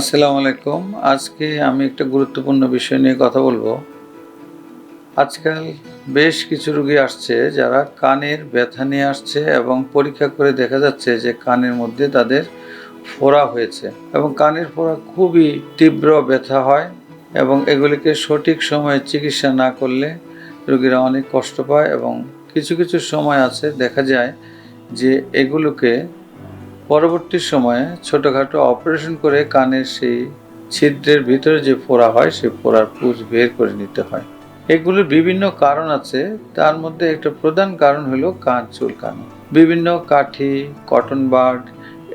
আসসালামু আলাইকুম। আজকে আমি একটা গুরুত্বপূর্ণ বিষয় নিয়ে কথা বলব। আজকাল বেশ কিছু রুগী আসছে যারা কানের ব্যথা নিয়ে আসছে এবং পরীক্ষা করে দেখা যাচ্ছে যে কানের মধ্যে তাদের ফোড়া হয়েছে এবং কানের ফোড়া খুবই তীব্র ব্যথা হয় এবং এগুলিকে সঠিক সময়ে চিকিৎসা না করলে রোগীরা অনেক কষ্ট পায় এবং কিছু কিছু সময় আছে দেখা যায় যে এগুলোকে পরবর্তী সময়ে ছোটোখাটো অপারেশন করে কানের সেই ছিদ্রের ভিতরে যে ফোড়া হয়, সেই ফোড়ার পুঁজ বের করে নিতে হয়। এগুলোর বিভিন্ন কারণ আছে। তার মধ্যে একটা প্রধান কারণ হলো কান চুলকানো। বিভিন্ন কাঠি, কটন বার্ড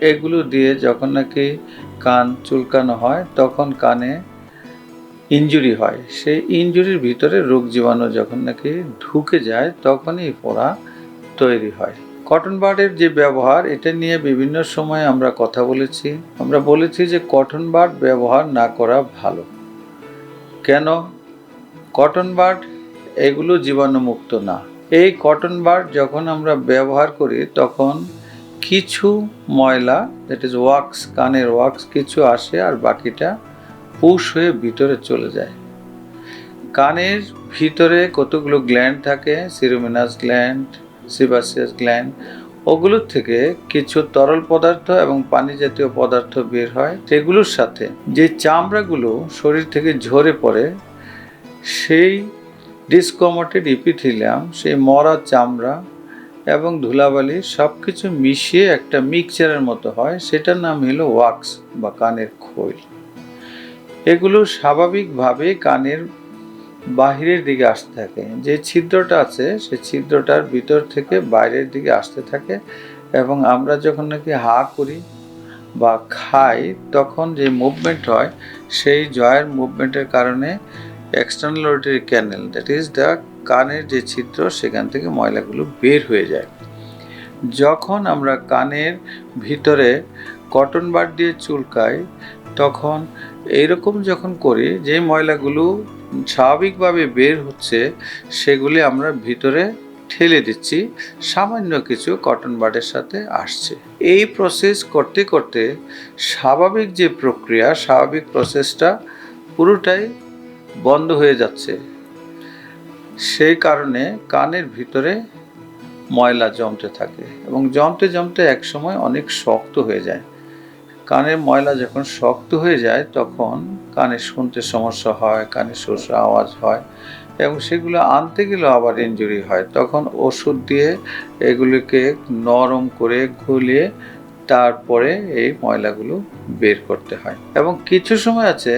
এগুলো দিয়ে যখন নাকি কান চুলকানো হয়, তখন কানে ইনজুরি হয়। সেই ইনজুরির ভিতরে রোগ জীবাণু যখন নাকি ঢুকে যায়, তখনই ফোড়া তৈরি হয়। কটন বার্ডের যে ব্যবহার, এটা নিয়ে বিভিন্ন সময় আমরা কথা বলেছি। আমরা বলেছি যে কটন বার্ড ব্যবহার না করা ভালো। কেন? কটন বার্ড এগুলো জীবাণুমুক্ত না। এই কটন বার্ড যখন আমরা ব্যবহার করি, তখন কিছু ময়লা দ্যাট ইজ ওয়াক্স কানের ওয়াক্স কিছু আসে আর বাকিটা পুশ হয়ে ভিতরে চলে যায়। কানের ভিতরে কতগুলো গ্ল্যান্ড থাকে? সিরোমিনাস গ্ল্যান্ড সিবাসিয়াস গ্ল্যান্ড, ওগুলোর থেকে কিছু তরল পদার্থ এবং পানি জাতীয় পদার্থ বের হয় সেগুলোর সাথে। যে চামড়াগুলো শরীর থেকে ঝরে পড়ে, সেই ডিসকমোটেড ইপিথিলিয়াম, সেই মরা চামড়া এবং ধুলাবালি সব কিছু মিশিয়ে একটা মিক্সচারের মতো হয়, সেটার নাম হলো ওয়াক্স বা কানের খোল। এগুলো স্বাভাবিকভাবে কানের বাহিরের দিকে আসতে থাকে। যে ছিদ্রটা আছে সেই ছিদ্রটার ভিতর থেকে বাইরের দিকে আসতে থাকে এবং আমরা যখন নাকি হা করি বা খাই, তখন যে মুভমেন্ট হয়, সেই জয়ের মুভমেন্টের কারণে external auditory canal that is the কানের যে ছিদ্র, সেখান থেকে ময়লাগুলো বের হয়ে যায়। যখন আমরা কানের ভিতরে কটন বার দিয়ে চুলকাই, তখন এইরকম যখন করি, যে ময়লাগুলো স্বাভাবিকভাবে বের হচ্ছে, সেগুলি আমরা ভিতরে ঠেলে দিচ্ছি, সামান্য কিছু কটন বাডের সাথে আসছে। এই প্রসেস করতে করতে স্বাভাবিক যে প্রক্রিয়া, স্বাভাবিক প্রসেসটা পুরোটাই বন্ধ হয়ে যাচ্ছে। সেই কারণে কানের ভিতরে ময়লা জমতে থাকে এবং জমতে জমতে একসময় অনেক শক্ত হয়ে যায়। কানের ময়লা যখন শক্ত হয়ে যায়, তখন কানে শুনতে সমস্যা হয় কানে শোষা আওয়াজ হয় এবং সেগুলো আনতে গেলেও আবার ইনজুরি হয়। তখন ওষুধ দিয়ে এগুলিকে নরম করে ঘুলিয়ে তারপরে এই ময়লাগুলো বের করতে হয়। এবং কিছু সময় আছে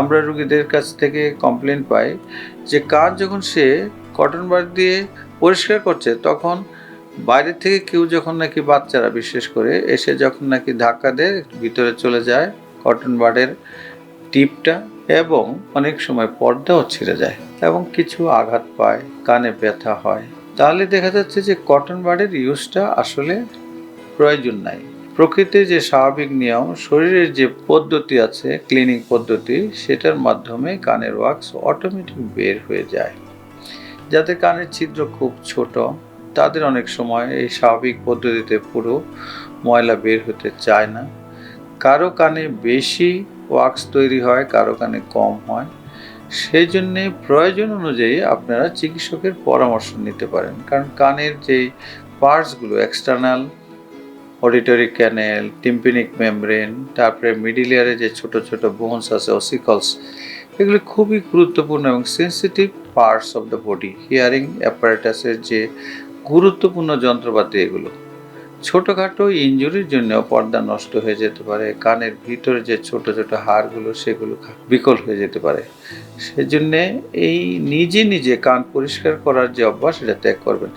আমরা রুগীদের কাছ থেকে কমপ্লেন পাই যে কান যখন সে কটন বার দিয়ে পরিষ্কার করছে, তখন বাইরে থেকে কেউ যখন নাকি বাচ্চারা, বিশেষ করে, এসে যখন নাকি ধাক্কা দেয় ভিতরে চলে যায়, কটন বার্ডের টিপটা এবং অনেক সময় পর্দাও ছিঁড়ে যায় এবং কিছু আঘাত পায়, কানে ব্যথা হয়, তাহলে দেখা যাচ্ছে যে কটন বার্ডের ইউজটা আসলে প্রয়োজন নাই। প্রকৃতির যে স্বাভাবিক নিয়ম, শরীরের যে পদ্ধতি আছে ক্লিনিং পদ্ধতি, সেটার মাধ্যমে কানের ওয়াক্স অটোমেটিক বের হয়ে যায়। যাতে কানের ছিদ্র খুব ছোট তাদের অনেক সময় এই স্বাভাবিক পদ্ধতিতে পুরো ময়লা বের হতে চায় না। কারও কানে বেশি ওয়াক্স তৈরি হয়, কারও কানে কম হয়। সেই জন্যে প্রয়োজন অনুযায়ী আপনারা চিকিৎসকের পরামর্শ নিতে পারেন। কারণ কানের যেই পার্টসগুলো, external auditory canal, tympanic membrane, তারপরে মিডিল ইয়ারে যে ছোট ছোট বোনস আছে, অসিকলস, এগুলি খুবই গুরুত্বপূর্ণ এবং sensitive parts of the body. Hearing অ্যাপারেটাসের যে গুরুত্বপূর্ণ যন্ত্রপাতি এগুলো। ছোটোখাটো ইঞ্জুরির জন্য পর্দা নষ্ট হয়ে যেতে পারে, কানের ভিতরে যে ছোট ছোট হাড়গুলো সেগুলো বিকল হয়ে যেতে পারে। সেজন্যে এই নিজে নিজে কান পরিষ্কার করার যে অভ্যাস সেটা ত্যাগ করবেন।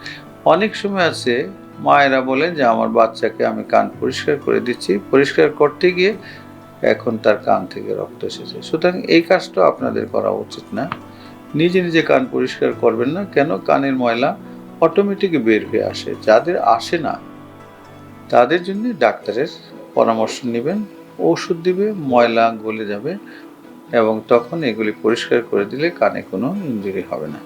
অনেক সময় আছে, মায়েরা বলেন যে, আমার বাচ্চাকে আমি কান পরিষ্কার করে দিচ্ছি। পরিষ্কার করতে গিয়ে এখন তার কান থেকে রক্ত এসেছে। সুতরাং এই কাজটা আপনাদের করা উচিত না। নিজে নিজে কান পরিষ্কার করবেন না। কেন? কানের ময়লা অটোমেটিক বের হয়ে আসে। যাদের আসে না, তাদের জন্য ডাক্তারের পরামর্শ নেবেন, ওষুধ দিবে, ময়লা গলে যাবে এবং তখন এগুলি পরিষ্কার করে দিলে কানে কোনো ইঞ্জুরি হবে না।